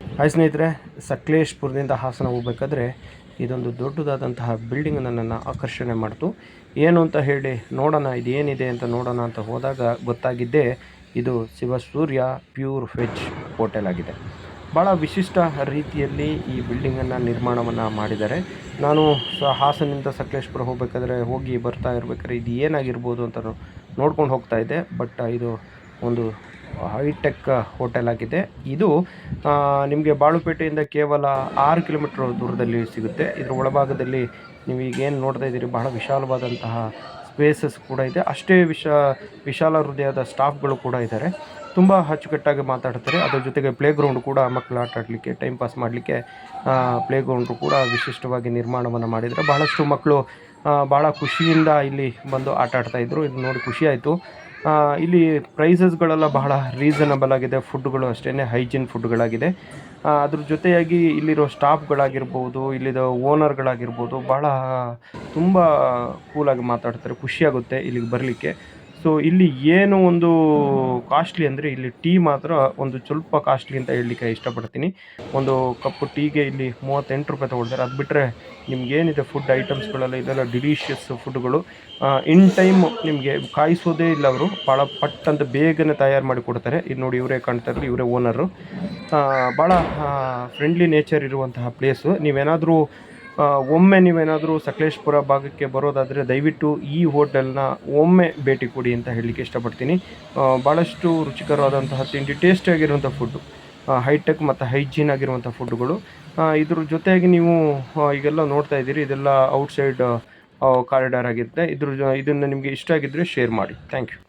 Hi ಸ್ನೇಹಿತರೆ, ಸಕಲೇಶ್ಪುರದಿಂದ ಹಾಸನ ಹೋಗ್ಬೇಕಾದ್ರೆ ಇದೊಂದು ದೊಡ್ಡದಾದಂತಹ ಬಿಲ್ಡಿಂಗ್ ನನ್ನನ್ನು ಆಕರ್ಷಣೆ ಮಾಡ್ತು. ಏನು ಅಂತ ಹೇಳಿ ನೋಡೋಣ ಇದು ಏನಿದೆ ಅಂತ ನೋಡೋಣ ಅಂತ ಹೋದಾಗ ಗೊತ್ತಾಗಿದ್ದೇ ಇದು ಶಿವಸೂರ್ಯ ಪ್ಯೂರ್ ವೆಜ್ ಹೋಟೆಲ್ ಆಗಿದೆ. ಭಾಳ ವಿಶಿಷ್ಟ ರೀತಿಯಲ್ಲಿ ಈ ಬಿಲ್ಡಿಂಗನ್ನು ನಿರ್ಮಾಣವನ್ನು ಮಾಡಿದ್ದಾರೆ. ನಾನು ಸ ಹಾಸನಿಂದ ಸಕಲೇಶ್ಪುರ ಹೋಗ್ಬೇಕಾದ್ರೆ ಹೋಗಿ ಬರ್ತಾ ಇರ್ಬೇಕಾದ್ರೆ ಇದು ಏನಾಗಿರ್ಬೋದು ಅಂತ ನೋಡ್ಕೊಂಡು ಹೋಗ್ತಾ ಇದ್ದೆ ಬಟ್ ಇದು ಒಂದು ಹೈಟೆಕ್ ಹೋಟೆಲ್ ಆಗಿದೆ. ಇದು ನಿಮಗೆ ಬಾಳುಪೇಟೆಯಿಂದ ಕೇವಲ ಆರು ಕಿಲೋಮೀಟ್ರ್ ದೂರದಲ್ಲಿ ಸಿಗುತ್ತೆ. ಇದರ ಒಳಭಾಗದಲ್ಲಿ ನೀವು ಈಗೇನು ನೋಡ್ತಾ ಇದ್ದೀರಿ, ಬಹಳ ವಿಶಾಲವಾದಂತಹ ಸ್ಪೇಸಸ್ ಕೂಡ ಇದೆ. ಅಷ್ಟೇ ವಿಶ, ವಿಶಾಲ ಹೃದಯದ ಸ್ಟಾಫ್ಗಳು ಕೂಡ ಇದ್ದಾರೆ. ತುಂಬ ಅಚ್ಚುಕಟ್ಟಾಗಿ ಮಾತಾಡ್ತಾರೆ. ಅದರ ಜೊತೆಗೆ ಪ್ಲೇ ಗ್ರೌಂಡ್ ಕೂಡ ಮಕ್ಕಳು ಆಟ ಆಡಲಿಕ್ಕೆ ಟೈಮ್ ಪಾಸ್ ಮಾಡಲಿಕ್ಕೆ ಪ್ಲೇ ಗ್ರೌಂಡು ಕೂಡ ವಿಶಿಷ್ಟವಾಗಿ ನಿರ್ಮಾಣವನ್ನು ಮಾಡಿದರೆ ಬಹಳಷ್ಟು ಮಕ್ಕಳು ಭಾಳ ಖುಷಿಯಿಂದ ಇಲ್ಲಿ ಬಂದು ಆಟ ಆಡ್ತಾಯಿದ್ರು ಇದು ನೋಡಿ ಖುಷಿಯಾಯಿತು ಇಲ್ಲಿ ಪ್ರೈಸಸ್ಗಳೆಲ್ಲ ಬಹಳ ರೀಸನಬಲ್ ಆಗಿದೆ. ಫುಡ್ಗಳು ಅಷ್ಟೇ ಹೈಜೀನ್ ಫುಡ್ಗಳಾಗಿದೆ ಅದ್ರ ಜೊತೆಯಾಗಿ ಇಲ್ಲಿರೋ ಸ್ಟಾಫ್ಗಳಾಗಿರ್ಬೋದು ಇಲ್ಲಿದ ಓನರ್ಗಳಾಗಿರ್ಬೋದು ಬಹಳ ತುಂಬ ಕೂಲಾಗಿ ಮಾತಾಡ್ತಾರೆ. ಖುಷಿಯಾಗುತ್ತೆ ಇಲ್ಲಿಗೆ ಬರಲಿಕ್ಕೆ. ಸೊ ಇಲ್ಲಿ ಏನು ಒಂದು ಕಾಸ್ಟ್ಲಿ ಅಂದರೆ ಇಲ್ಲಿ ಟೀ ಮಾತ್ರ ಒಂದು ಸ್ವಲ್ಪ ಕಾಸ್ಟ್ಲಿ ಅಂತ ಹೇಳಲಿಕ್ಕೆ ಇಷ್ಟಪಡ್ತೀನಿ. ಒಂದು ಕಪ್ಪು ಟೀಗೆ ಇಲ್ಲಿ ಮೂವತ್ತೆಂಟು ರೂಪಾಯಿ ತೊಗೊಳ್ತಾರೆ. ಅದು ಬಿಟ್ಟರೆ ನಿಮ್ಗೇನಿದೆ ಫುಡ್ ಐಟಮ್ಸ್ಗಳೆಲ್ಲ ಇದೆಲ್ಲ ಡಿಲೀಷಿಯಸ್ ಫುಡ್ಗಳು ಇನ್ ಟೈಮ್ ನಿಮಗೆ ಕಾಯಿಸೋದೇ ಇಲ್ಲ ಅವರು. ಭಾಳ ಪಟ್ ಅಂತ ಬೇಗನೆ ತಯಾರು ಮಾಡಿ ಕೊಡ್ತಾರೆ. ಇದು ನೋಡಿ ಇವರೇ ಕಾಣ್ತಾರೆ ಇವರೇ ಓನರು ಭಾಳ ಫ್ರೆಂಡ್ಲಿ ನೇಚರ್ ಇರುವಂತಹ ಪ್ಲೇಸು ನೀವೇನಾದರೂ ಒಮ್ಮೆ ನೀವೇನಾದರೂ ಸಕಲೇಶ್ಪುರ ಭಾಗಕ್ಕೆ ಬರೋದಾದರೆ ದಯವಿಟ್ಟು ಈ ಹೋಟೆಲ್ನ ಒಮ್ಮೆ ಭೇಟಿ ಕೊಡಿ ಅಂತ ಹೇಳಲಿಕ್ಕೆ ಇಷ್ಟಪಡ್ತೀನಿ. ಭಾಳಷ್ಟು ರುಚಿಕರವಾದಂತಹ ತಿಂಡಿ, ಟೇಸ್ಟಿಯಾಗಿರುವಂಥ ಫುಡ್ಡು ಹೈಟೆಕ್ ಮತ್ತು ಹೈಜೀನ್ ಆಗಿರುವಂಥ ಫುಡ್ಗಳು ಇದ್ರ ಜೊತೆಯಾಗಿ ನೀವು ಈಗೆಲ್ಲ ನೋಡ್ತಾ ಇದ್ದೀರಿ, ಇದೆಲ್ಲ ಔಟ್ಸೈಡ್ ಕಾರಿಡಾರ್ ಆಗಿರುತ್ತೆ. ಇದ್ರ ಇದನ್ನು ನಿಮಗೆ ಇಷ್ಟ ಆಗಿದ್ದರೆ ಶೇರ್ ಮಾಡಿ. Thank you.